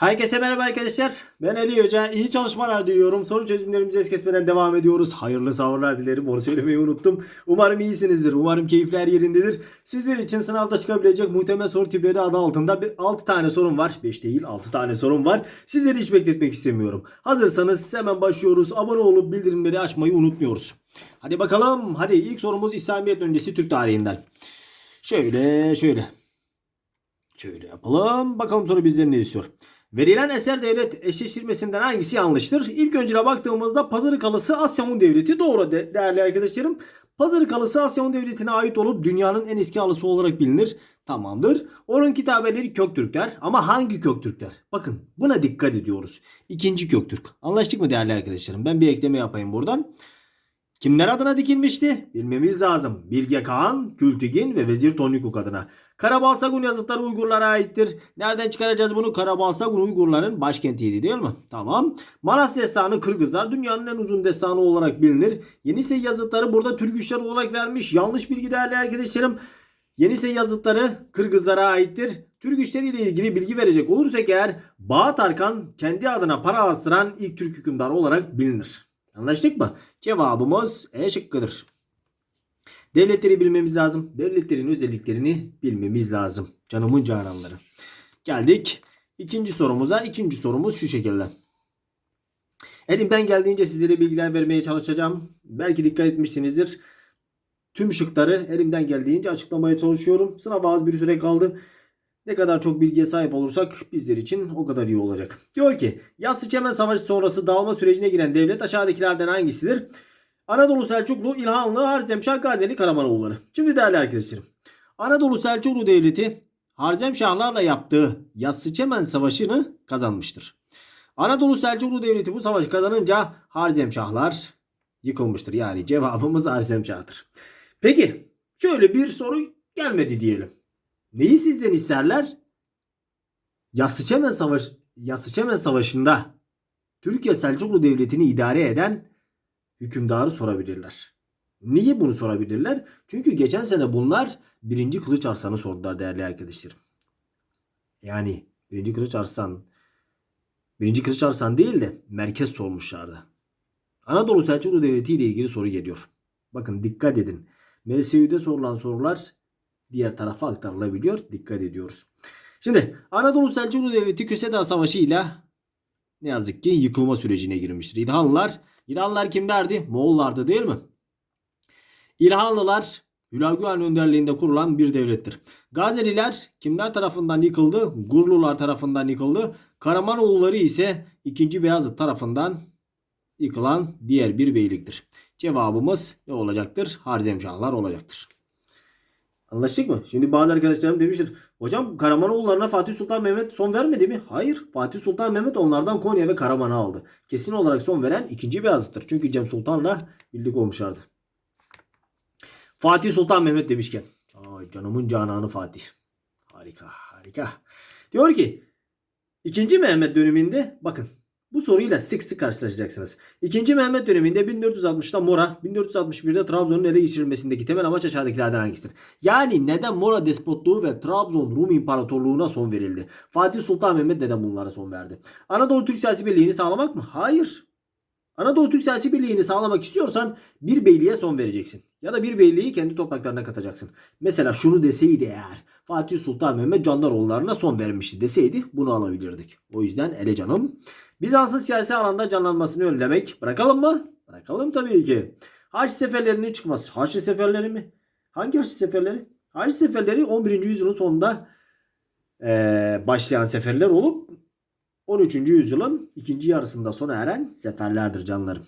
Herkese merhaba arkadaşlar. Ben Ali Hoca. İyi çalışmalar diliyorum. Soru çözümlerimizi es kesmeden devam ediyoruz. Hayırlı sahurlar dilerim. Onu söylemeyi unuttum. Umarım iyisinizdir. Umarım keyifler yerindedir. Sizler için sınavda çıkabilecek muhtemel soru tipleri adı altında 6 tane sorun var. 5 değil 6 tane sorun var. Sizleri hiç bekletmek istemiyorum. Hazırsanız hemen başlıyoruz. Abone olup bildirimleri açmayı unutmuyoruz. Hadi bakalım. Hadi ilk sorumuz İslamiyet öncesi Türk tarihinden. Şöyle şöyle. Şöyle yapalım. Bakalım soru bizden ne istiyor. Verilen eser devlet eşleştirmesinden hangisi yanlıştır? İlk öncüne baktığımızda Pazarıkalısı Asya Hun Devleti doğru de, değerli arkadaşlarım. Pazarıkalısı Asya Hun Devleti'ne ait olup dünyanın en eski halısı olarak bilinir. Tamamdır. Onun kitabeleri Köktürkler ama hangi Köktürkler? Bakın buna dikkat ediyoruz. İkinci Köktürk. Anlaştık mı değerli arkadaşlarım? Ben bir ekleme yapayım buradan. Kimler adına dikilmişti? Bilmemiz lazım. Bilge Kağan, Kültigin ve Vezir Tonyukuk adına. Karabalsagun yazıtları Uygurlara aittir. Nereden çıkaracağız bunu? Karabalsagun Uygurların başkentiydi değil mi? Tamam. Manas destanı Kırgızlar dünyanın en uzun destanı olarak bilinir. Yenisey yazıtları burada Türk olarak vermiş. Yanlış bilgi değerli arkadaşlarım. Yenisey yazıtları Kırgızlara aittir. Türk işleriyle ilgili bilgi verecek olursak eğer Bağat Arkan kendi adına para astıran ilk Türk hükümdarı olarak bilinir. Anlaştık mı? Cevabımız E şıkkıdır. Devletleri bilmemiz lazım. Devletlerin özelliklerini bilmemiz lazım. Canımın cananları. Geldik ikinci sorumuza. İkinci sorumuz şu şekilde. Elimden geldiğince sizlere bilgiler vermeye çalışacağım. Belki dikkat etmişsinizdir. Tüm şıkları elimden geldiğince açıklamaya çalışıyorum. Sınava az bir süre kaldı. Ne kadar çok bilgiye sahip olursak bizler için o kadar iyi olacak. Diyor ki Yassı Çemen Savaşı sonrası dağılma sürecine giren devlet aşağıdakilerden hangisidir? Anadolu Selçuklu, İlhanlı, Harzemşah, Gazeli, Karamanoğulları. Şimdi değerli arkadaşlarım. Anadolu Selçuklu Devleti Harzemşahlarla yaptığı Yassı Çemen Savaşı'nı kazanmıştır. Anadolu Selçuklu Devleti bu savaşı kazanınca Harzemşahlar yıkılmıştır. Yani cevabımız Harzemşah'tır. Peki şöyle bir soru gelmedi diyelim. Neyi sizden isterler? Yassıçemen Savaş Yassıçemen Savaşı'nda Türkiye Selçuklu Devleti'ni idare eden hükümdarı sorabilirler. Niye bunu sorabilirler? Çünkü geçen sene bunlar 1. Kılıç Arslan'ı sordular değerli arkadaşlarım. Yani 1. Kılıç Arslan 1. Kılıç Arslan değil de merkez sormuşlardı. Anadolu Selçuklu Devleti ile ilgili soru geliyor. Bakın dikkat edin. MSÜ'de sorulan sorular diğer tarafa aktarılabiliyor. Dikkat ediyoruz. Şimdi Anadolu Selçuklu Devleti Köseda Savaşı ile ne yazık ki yıkılma sürecine girmiştir. İlhanlılar, İlhanlılar kimlerdi? Moğollardı değil mi? İlhanlılar Hülagü Han önderliğinde kurulan bir devlettir. Gazeliler kimler tarafından yıkıldı? Gurlular tarafından yıkıldı. Karamanoğulları ise 2. Beyazıt tarafından yıkılan diğer bir beyliktir. Cevabımız ne olacaktır? Harzemşahlar olacaktır. Anlaştık mı? Şimdi bazı arkadaşlarım demiştir. Hocam Karamanoğullarına Fatih Sultan Mehmet son vermedi mi? Hayır. Fatih Sultan Mehmet onlardan Konya ve Karaman'ı aldı. Kesin olarak son veren 2. Beyazıt'tır. Çünkü Cem Sultan'la birlik olmuşlardı. Fatih Sultan Mehmet demişken. Ay canımın cananı Fatih. Harika harika. Diyor ki 2. Mehmet döneminde bakın bu soruyla sık sık karşılaşacaksınız. İkinci Mehmet döneminde 1460'da Mora, 1461'de Trabzon'un ele geçirilmesindeki temel amaç aşağıdakilerden hangisidir? Yani neden Mora despotluğu ve Trabzon Rum İmparatorluğu'na son verildi? Fatih Sultan Mehmet neden bunlara son verdi? Anadolu Türk siyasi birliğini sağlamak mı? Hayır. Anadolu Türk siyasi birliğini sağlamak istiyorsan bir beyliğe son vereceksin. Ya da bir beyliği kendi topraklarına katacaksın. Mesela şunu deseydi eğer Fatih Sultan Mehmet Candaroğullarına son vermişti deseydi bunu alabilirdik. O yüzden ele canım. Bizans'ın siyasi alanda canlanmasını önlemek bırakalım mı? Bırakalım tabii ki. Haç seferlerinin çıkması. Haçlı seferleri mi? Hangi Haçlı seferleri? Haçlı seferleri 11. yüzyılın sonunda ee, başlayan seferler olup 13. yüzyılın ikinci yarısında sona eren seferlerdir canlarım.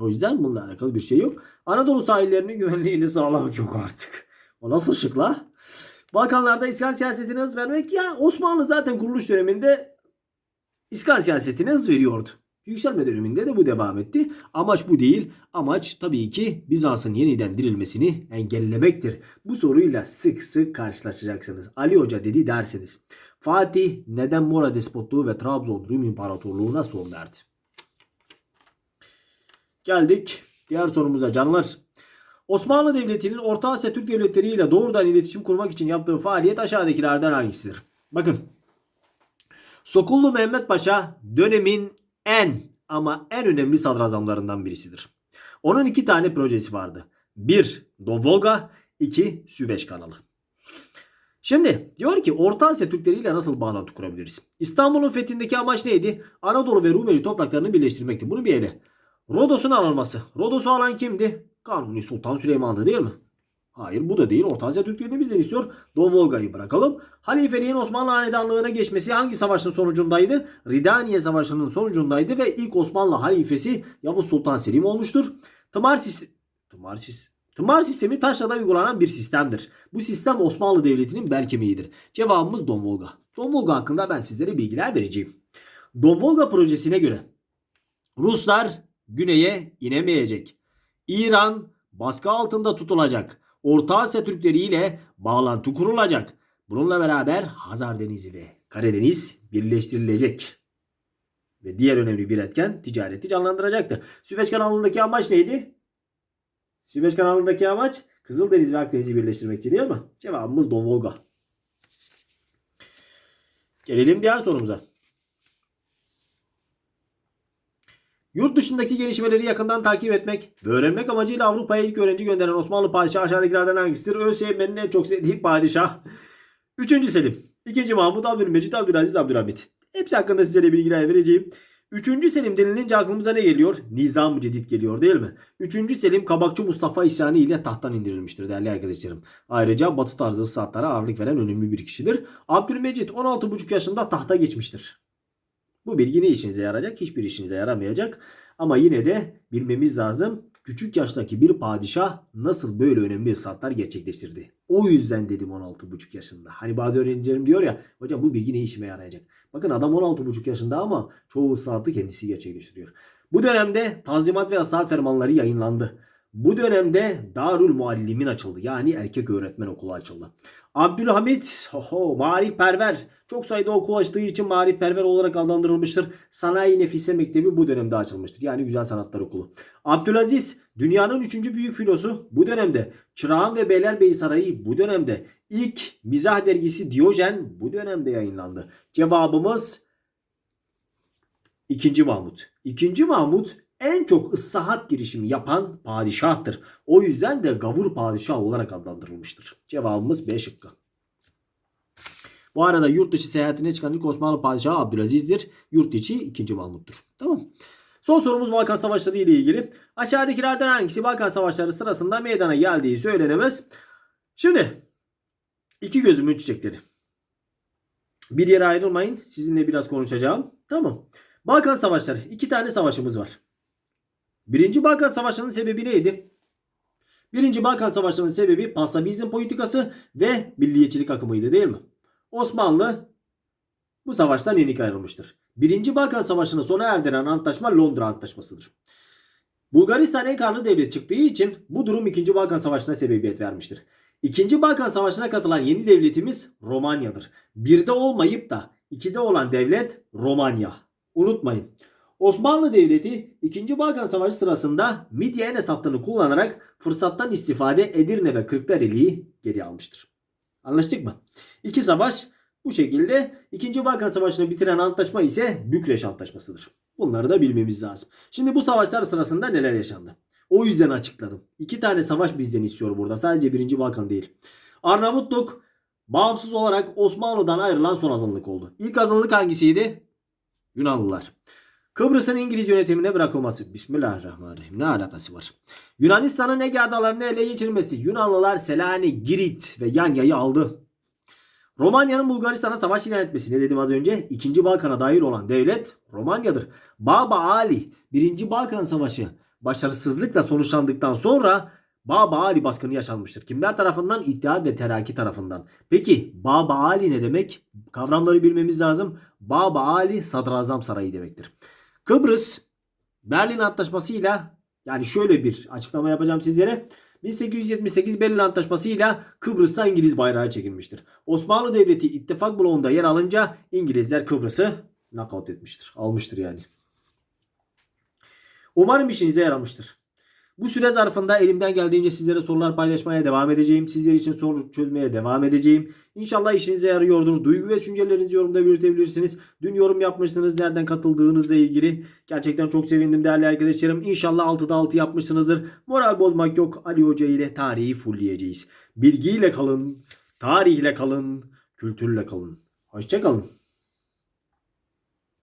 O yüzden bununla alakalı bir şey yok. Anadolu sahillerinin güvenliğini sağlamak yok artık. O nasıl şıkla? Balkanlarda iskan siyasetine hız vermek ya Osmanlı zaten kuruluş döneminde iskan siyasetine hız veriyordu. Yükselme döneminde de bu devam etti. Amaç bu değil. Amaç tabii ki Bizans'ın yeniden dirilmesini engellemektir. Bu soruyla sık sık karşılaşacaksınız. Ali Hoca dedi derseniz. Fatih neden Mora despotluğu ve Trabzon Rum İmparatorluğu'na son verdi? Geldik diğer sorumuza canlar. Osmanlı Devleti'nin Orta Asya Türk devletleri ile doğrudan iletişim kurmak için yaptığı faaliyet aşağıdakilerden hangisidir? Bakın. Sokullu Mehmet Paşa dönemin en ama en önemli sadrazamlarından birisidir. Onun iki tane projesi vardı. Bir Don Volga, iki Süveyş kanalı. Şimdi diyor ki Orta Asya Türkleriyle nasıl bağlantı kurabiliriz? İstanbul'un fethindeki amaç neydi? Anadolu ve Rumeli topraklarını birleştirmekti. Bunu bir ele. Rodos'un alınması. Rodos'u alan kimdi? Kanuni Sultan Süleyman'dı değil mi? Hayır bu da değil. Orta Asya Türklerini bizden istiyor. Don Volga'yı bırakalım. Halifeliğin Osmanlı Hanedanlığı'na geçmesi hangi savaşın sonucundaydı? Ridaniye Savaşı'nın sonucundaydı ve ilk Osmanlı halifesi Yavuz Sultan Selim olmuştur. Tımar, sis- Tımar, sis- Tımar sistemi taşrada uygulanan bir sistemdir. Bu sistem Osmanlı Devleti'nin bel kemiğidir. Cevabımız Don Volga. Don Volga hakkında ben sizlere bilgiler vereceğim. Don Volga projesine göre Ruslar güneye inemeyecek. İran baskı altında tutulacak. Orta Asya Türkleri ile bağlantı kurulacak. Bununla beraber Hazar Denizi ve Karadeniz birleştirilecek. Ve diğer önemli bir etken ticareti canlandıracaktı. Süveyş kanalındaki amaç neydi? Süveyş kanalındaki amaç Kızıldeniz ve Akdeniz'i birleştirmekti değil mi? Cevabımız Don Volga. Gelelim diğer sorumuza. Yurt dışındaki gelişmeleri yakından takip etmek ve öğrenmek amacıyla Avrupa'ya ilk öğrenci gönderen Osmanlı padişahı aşağıdakilerden hangisidir? ÖSYM'nin en çok sevdiği padişah. 3. Selim. 2. Mahmut, Abdülmecit, Abdülaziz, Abdülhamit. Hepsi hakkında sizlere bilgiler vereceğim. 3. Selim denilince aklımıza ne geliyor? Nizam-ı Cedid geliyor değil mi? 3. Selim Kabakçı Mustafa isyanı ile tahttan indirilmiştir değerli arkadaşlarım. Ayrıca batı tarzı saatlara ağırlık veren önemli bir kişidir. Abdülmecit 16,5 yaşında tahta geçmiştir. Bu bilgi ne işinize yarayacak? Hiçbir işinize yaramayacak. Ama yine de bilmemiz lazım. Küçük yaştaki bir padişah nasıl böyle önemli ıslahatlar gerçekleştirdi? O yüzden dedim 16,5 yaşında. Hani bazı öğrencilerim diyor ya hocam bu bilgi ne işime yarayacak? Bakın adam 16,5 yaşında ama çoğu ıslahatı kendisi gerçekleştiriyor. Bu dönemde Tanzimat ve Islahat Fermanları yayınlandı. Bu dönemde Darül Muallimin açıldı. Yani erkek öğretmen okulu açıldı. Abdülhamit, oho, marifperver. Çok sayıda okul açtığı için marifperver olarak adlandırılmıştır. Sanayi Nefise Mektebi bu dönemde açılmıştır. Yani Güzel Sanatlar Okulu. Abdülaziz, dünyanın üçüncü büyük filosu bu dönemde. Çırağan ve Beylerbeyi Sarayı bu dönemde. İlk mizah dergisi Diyojen bu dönemde yayınlandı. Cevabımız 2. Mahmut. 2. Mahmut en çok ıssahat girişimi yapan padişahtır. O yüzden de gavur padişah olarak adlandırılmıştır. Cevabımız B şıkkı. Bu arada yurt dışı seyahatine çıkan ilk Osmanlı padişahı Abdülaziz'dir. Yurt içi 2. Mahmut'tur. Tamam. Son sorumuz Balkan Savaşları ile ilgili. Aşağıdakilerden hangisi Balkan Savaşları sırasında meydana geldiği söylenemez. Şimdi iki gözümün çiçekleri. Bir yere ayrılmayın. Sizinle biraz konuşacağım. Tamam. Balkan Savaşları. iki tane savaşımız var. Birinci Balkan Savaşı'nın sebebi neydi? Birinci Balkan Savaşı'nın sebebi Pasavizm politikası ve milliyetçilik akımıydı değil mi? Osmanlı bu savaştan yenik ayrılmıştır. Birinci Balkan Savaşı'nı sona erdiren antlaşma Londra Antlaşması'dır. Bulgaristan en karlı devlet çıktığı için bu durum 2. Balkan Savaşı'na sebebiyet vermiştir. İkinci Balkan Savaşı'na katılan yeni devletimiz Romanya'dır. Birde olmayıp da ikide olan devlet Romanya. Unutmayın. Osmanlı Devleti 2. Balkan Savaşı sırasında Midye Enes hattını kullanarak fırsattan istifade Edirne ve Kırklareli'yi geri almıştır. Anlaştık mı? İki savaş bu şekilde 2. Balkan Savaşı'nı bitiren antlaşma ise Bükreş Antlaşması'dır. Bunları da bilmemiz lazım. Şimdi bu savaşlar sırasında neler yaşandı? O yüzden açıkladım. İki tane savaş bizden istiyor burada. Sadece 1. Balkan değil. Arnavutluk bağımsız olarak Osmanlı'dan ayrılan son azınlık oldu. İlk azınlık hangisiydi? Yunanlılar. Kıbrıs'ın İngiliz yönetimine bırakılması. Bismillahirrahmanirrahim. Ne alakası var? Yunanistan'ın Ege adalarını ele geçirmesi. Yunanlılar Selanik, Girit ve Yanya'yı aldı. Romanya'nın Bulgaristan'a savaş ilan etmesi. Ne dedim az önce? İkinci Balkan'a dair olan devlet Romanya'dır. Baba Ali 1. Balkan Savaşı başarısızlıkla sonuçlandıktan sonra Baba Ali baskını yaşanmıştır. Kimler tarafından? İttihat ve Terakki tarafından. Peki Baba Ali ne demek? Kavramları bilmemiz lazım. Baba Ali Sadrazam Sarayı demektir. Kıbrıs Berlin Antlaşması'yla yani şöyle bir açıklama yapacağım sizlere. 1878 Berlin Antlaşması'yla Kıbrıs'ta İngiliz bayrağı çekilmiştir. Osmanlı Devleti ittifak bloğunda yer alınca İngilizler Kıbrıs'ı nakavt etmiştir. Almıştır yani. Umarım işinize yaramıştır. Bu süre zarfında elimden geldiğince sizlere sorular paylaşmaya devam edeceğim. Sizler için soru çözmeye devam edeceğim. İnşallah işinize yarıyordur. Duygu ve düşüncelerinizi yorumda belirtebilirsiniz. Dün yorum yapmışsınız nereden katıldığınızla ilgili. Gerçekten çok sevindim değerli arkadaşlarım. İnşallah 6'da 6 yapmışsınızdır. Moral bozmak yok. Ali Hoca ile tarihi fullleyeceğiz. Bilgiyle kalın, tarihle kalın, kültürle kalın. Hoşçakalın.